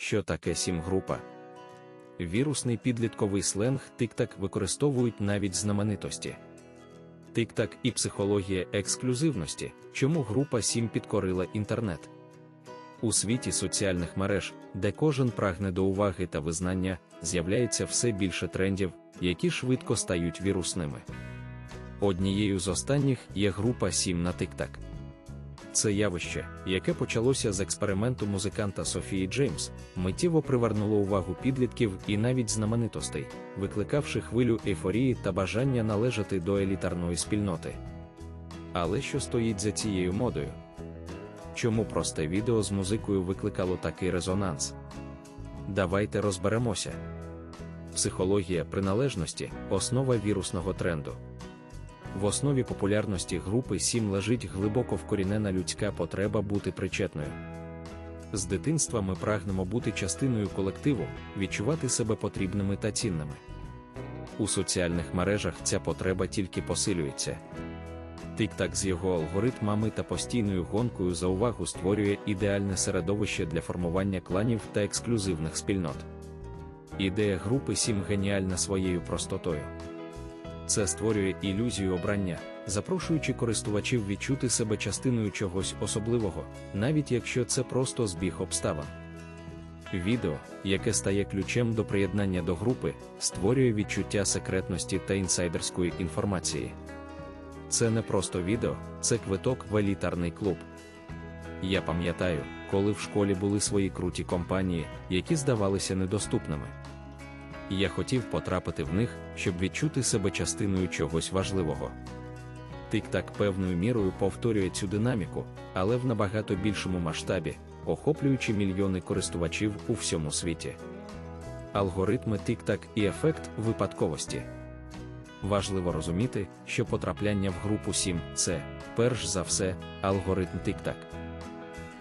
що таке сім-група. Вірусний підлітковий сленг тик-так використовують навіть знаменитості. Тик-так і психологія ексклюзивності, чому група Сім підкорила інтернет. У світі соціальних мереж, де кожен прагне до уваги та визнання, з'являється все більше трендів, які швидко стають вірусними. Однією з останніх є група Сім на TikTok. Це явище, яке почалося з експерименту музиканта Софії Джеймс, миттєво привернуло увагу підлітків і навіть знаменитостей, викликавши хвилю ейфорії та бажання належати до елітарної спільноти. Але що стоїть за цією модою? Чому просте відео з музикою викликало такий резонанс? Давайте розберемося. Психологія приналежності основа вірусного тренду. В основі популярності групи Сім лежить глибоко вкорінена людська потреба бути причетною. З дитинства ми прагнемо бути частиною колективу, відчувати себе потрібними та цінними. У соціальних мережах ця потреба тільки посилюється. Тик-так з його алгоритмами та постійною гонкою за увагу створює ідеальне середовище для формування кланів та ексклюзивних спільнот. Ідея групи Сім геніальна своєю простотою. Це створює ілюзію обрання, запрошуючи користувачів відчути себе частиною чогось особливого, навіть якщо це просто збіг обставин. Відео, яке стає ключем до приєднання до групи, створює відчуття секретності та інсайдерської інформації. Це не просто відео, це квиток в елітарний клуб. Я пам'ятаю, коли в школі були свої круті компанії, які здавалися недоступними. Я хотів потрапити в них, щоб відчути себе частиною чогось важливого. Тик-так певною мірою повторює цю динаміку, але в набагато більшому масштабі, охоплюючи мільйони користувачів у всьому світі. Алгоритми тик-так і ефект випадковості. Важливо розуміти, що потрапляння в групу 7 це, перш за все, алгоритм тик-так.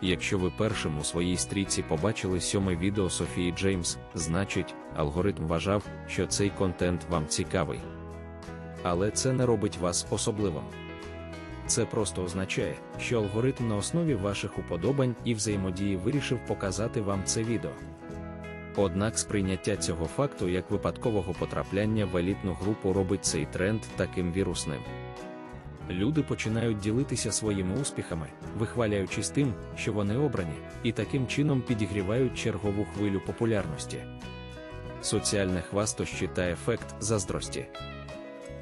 Якщо ви першим у своїй стрічці побачили сьоме відео Софії Джеймс, значить, алгоритм вважав, що цей контент вам цікавий. Але це не робить вас особливим. Це просто означає, що алгоритм на основі ваших уподобань і взаємодії вирішив показати вам це відео. Однак сприйняття цього факту як випадкового потрапляння в елітну групу робить цей тренд таким вірусним. Люди починають ділитися своїми успіхами, вихваляючись тим, що вони обрані, і таким чином підігрівають чергову хвилю популярності. Соціальне хвастощі та ефект заздрості.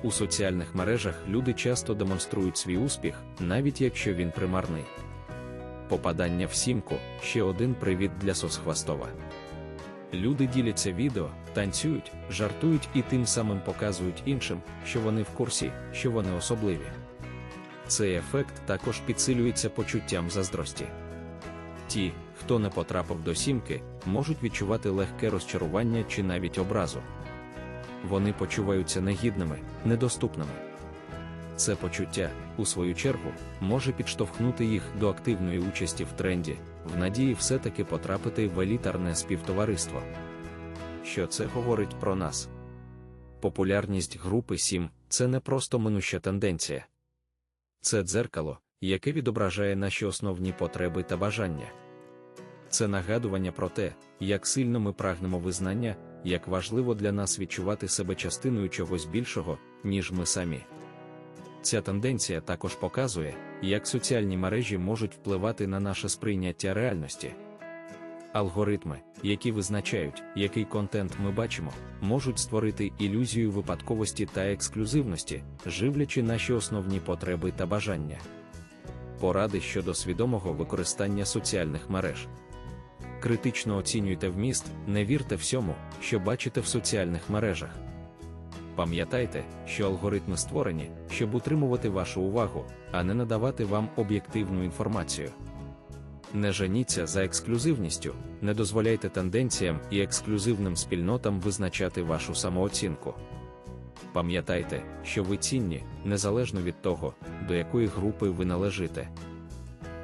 У соціальних мережах люди часто демонструють свій успіх, навіть якщо він примарний. Попадання в сімку ще один привід для соцхвастова. Люди діляться відео, танцюють, жартують і тим самим показують іншим, що вони в курсі, що вони особливі. Цей ефект також підсилюється почуттям заздрості. Ті, хто не потрапив до сімки, можуть відчувати легке розчарування чи навіть образу. Вони почуваються негідними, недоступними. Це почуття, у свою чергу, може підштовхнути їх до активної участі в тренді, в надії все-таки потрапити в елітарне співтовариство. Що це говорить про нас? Популярність групи 7 це не просто минуща тенденція. Це дзеркало, яке відображає наші основні потреби та бажання. Це нагадування про те, як сильно ми прагнемо визнання, як важливо для нас відчувати себе частиною чогось більшого, ніж ми самі. Ця тенденція також показує, як соціальні мережі можуть впливати на наше сприйняття реальності. Алгоритми, які визначають, який контент ми бачимо, можуть створити ілюзію випадковості та ексклюзивності, живлячи наші основні потреби та бажання. Поради щодо свідомого використання соціальних мереж. Критично оцінюйте вміст, не вірте всьому, що бачите в соціальних мережах. Пам'ятайте, що алгоритми створені, щоб утримувати вашу увагу, а не надавати вам об'єктивну інформацію. Не женіться за ексклюзивністю, не дозволяйте тенденціям і ексклюзивним спільнотам визначати вашу самооцінку. Пам'ятайте, що ви цінні, незалежно від того, до якої групи ви належите.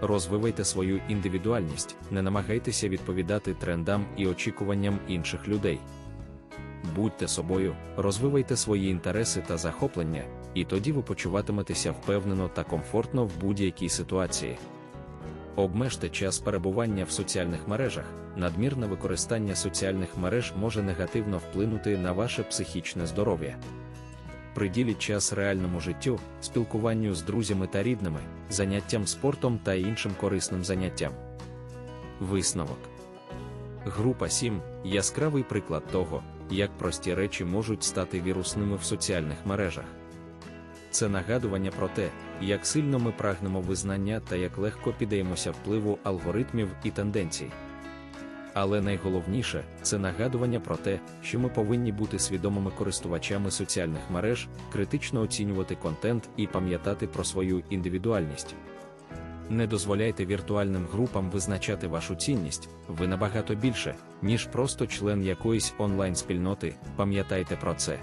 Розвивайте свою індивідуальність, не намагайтеся відповідати трендам і очікуванням інших людей. Будьте собою, розвивайте свої інтереси та захоплення, і тоді ви почуватиметеся впевнено та комфортно в будь-якій ситуації. Обмежте час перебування в соціальних мережах, надмірне використання соціальних мереж може негативно вплинути на ваше психічне здоров'я. Приділіть час реальному життю, спілкуванню з друзями та рідними, заняттям спортом та іншим корисним заняттям. Висновок Група 7 яскравий приклад того, як прості речі можуть стати вірусними в соціальних мережах. Це нагадування про те, як сильно ми прагнемо визнання та як легко піддаємося впливу алгоритмів і тенденцій. Але найголовніше це нагадування про те, що ми повинні бути свідомими користувачами соціальних мереж, критично оцінювати контент і пам'ятати про свою індивідуальність. Не дозволяйте віртуальним групам визначати вашу цінність, ви набагато більше, ніж просто член якоїсь онлайн-спільноти, пам'ятайте про це.